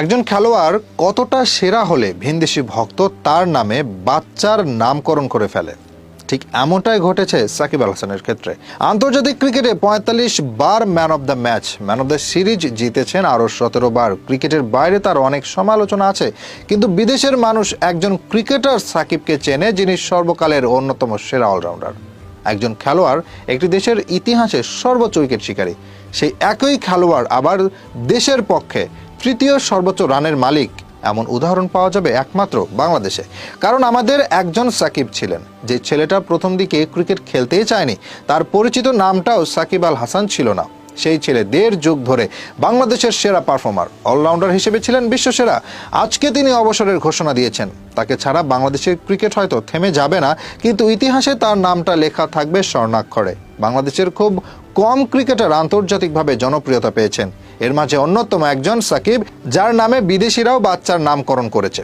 একজন খেলোয়াড় কতটা সেরা হলে ভিনদেশি ভক্ত তার নামে বাচ্চার নামকরণ করে ফেলে? ঠিক এমনটাই ঘটেছে সাকিব আল হাসানের ক্ষেত্রে। আন্তর্জাতিক ক্রিকেটে পঁয়তাল্লিশ বার man of the match, man of the series জিতেছেন আরও সতেরো বার। ক্রিকেটের বাইরে তার অনেক সমালোচনা আছে, কিন্তু বিদেশের মানুষ একজন ক্রিকেটার সাকিবকে চেনে যিনি সর্বকালের অন্যতম সেরা অলরাউন্ডার। একজন খেলোয়াড় একটি দেশের ইতিহাসে সর্বোচ্চ উইকেট শিকারী। সেই একই খেলোয়াড় আবার দেশের পক্ষে তৃতীয় সর্বোচ্চ রানের মালিক। এমন উদাহরণ পাওয়া যাবে একমাত্র বাংলাদেশে। কারণ আমাদের একজন সাকিব ছিলেন। যে ছেলেটা প্রথম দিকে ক্রিকেট খেলতেই চায়নি, তার পরিচিত নামটাও সাকিব আল হাসান ছিল না। সেই ছেলে দেড় যুগ ধরে বাংলাদেশের সেরা পারফর্মার, অলরাউন্ডার হিসেবে ছিলেন বিশ্বসেরা। আজকে তিনি অবসরের ঘোষণা দিয়েছেন। তাকে ছাড়া বাংলাদেশের ক্রিকেট হয়তো থেমে যাবে না, কিন্তু ইতিহাসে তার নামটা লেখা থাকবে স্বর্ণাক্ষরে। বাংলাদেশের খুব কম ক্রিকেটার আন্তর্জাতিকভাবে জনপ্রিয়তা পেয়েছেন। এর মাঝে অন্যতম একজন সাকিব, যার নামে বিদেশিরাও বাচ্চার নামকরণ করেছে।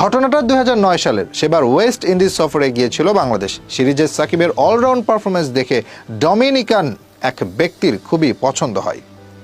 ঘটনাটা দুই হাজার নয় সালের। সেবার ওয়েস্ট ইন্ডিজ সফরে গিয়েছিল বাংলাদেশ। সিরিজের সাকিবের অলরাউন্ড পারফরমেন্স দেখে ডমিনিকান এক ব্যক্তির খুবই পছন্দ হয়।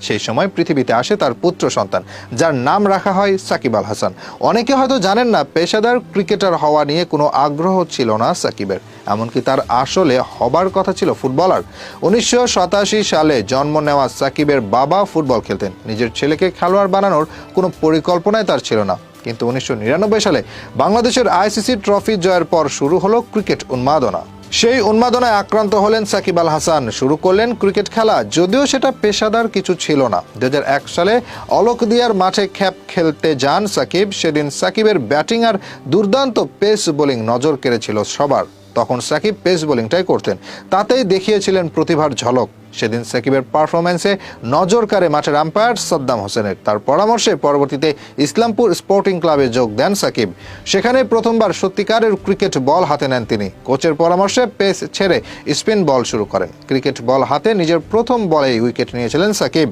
সেই সময় পৃথিবীতে আসে তার পুত্র সন্তান, যার নাম রাখা হয় সাকিব আল হাসান। অনেকে হয়তো জানেন না, পেশাদার ক্রিকেটার হওয়া নিয়ে কোনো আগ্রহ ছিল না সাকিবের। এমনকি তার আসলে হবার কথা ছিল ফুটবলার। উনিশশো সাতাশি সালে জন্ম নেওয়া সাকিবের বাবা ফুটবল খেলতেন। নিজের ছেলেকে খেলোয়াড় বানানোর কোনো পরিকল্পনাই তার ছিল না। কিন্তু উনিশশো নিরানব্বই সালে বাংলাদেশের আইসিসি ট্রফি জয়ের পর শুরু হলো ক্রিকেট উন্মাদনা। সেই উন্মাদনায় আক্রান্ত হলেন সাকিব আল হাসান। শুরু করলেন ক্রিকেট খেলা, যদিও সেটা পেশাদার কিছু ছিল না। দুই হাজার এক সালে অলোকদিয়ার মাঠে খ্যাপ খেলতে যান সাকিব। সেদিন সাকিবের ব্যাটিং আর দুর্দান্ত পেস বোলিং নজর কেড়েছিল সবার। তখন সাকিব পেস বোলিংটাই করতেন। তাতেই দেখিয়েছিলেন প্রতিভার ঝলক। সেদিন সাকিবের পারফরমেন্সে নজর কাড়ে মাঠের আম্পায়ার সাদ্দাম হোসেনের। তার পরামর্শে পরবর্তীতে ইসলামপুর স্পোর্টিং ক্লাবে যোগ দেন সাকিব। সেখানে প্রথমবার সত্যিকারের ক্রিকেট বল হাতে নেন তিনি। কোচের পরামর্শে পেস ছেড়ে স্পিন বল শুরু করেন। ক্রিকেট বল হাতে নিজের প্রথম বলেই উইকেট নিয়েছিলেন সাকিব।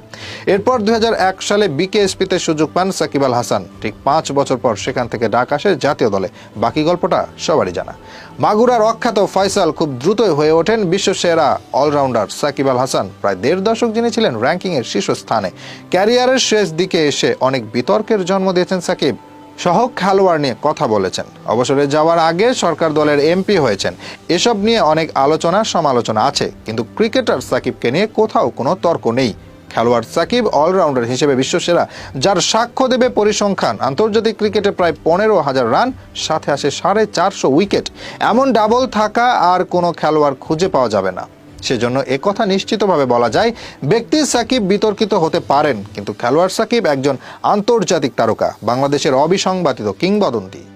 এরপর দুই হাজার এক সালে বিকেএসপিতে সুযোগ পান সাকিব আল হাসান। ঠিক পাঁচ বছর পর সেখান থেকে ডাক আসে জাতীয় দলে। বাকি গল্পটা সবারই জানা। মাগুরার অখ্যাত ফয়সাল খুব দ্রুতই হয়ে ওঠেন বিশ্ব সেরা অলরাউন্ডার সাকিব আল হাসান প্রায় দেড় দশক যিনি ছিলেন র্যাঙ্কিংয়ের শীর্ষস্থানে। ক্যারিয়ারের শেষ দিকে এসে অনেক বিতর্কের জন্ম দিয়েছেন সাকিব। সহ খেলোয়াড় নিয়ে কথা বলেছেন। অবসরে যাওয়ার আগে সরকার দলের এমপি হয়েছেন। এসব নিয়ে অনেক আলোচনা সমালোচনা আছে, কিন্তু ক্রিকেটার সাকিবকে নিয়ে কোথাও কোনো তর্ক নেই। খেলোয়াড় সাকিব অলরাউন্ডার হিসেবে বিশ্বসেরা, যার সাক্ষ্য দেবে পরিসংখ্যান, আন্তর্জাতিক ক্রিকেটে প্রায় পনেরো হাজার রান, সাথে আসে সাড়ে চারশো উইকেট। এমন ডাবল থাকা আর কোনো খেলোয়াড় খুঁজে পাওয়া যাবে না। সেজন্য একথা নিশ্চিতভাবে বলা যায়, ব্যক্তি সাকিব বিতর্কিত হতে পারেন, কিন্তু খেলোয়াড় সাকিব একজন আন্তর্জাতিক তারকা, বাংলাদেশের অবিসংবাদিত কিংবদন্তি।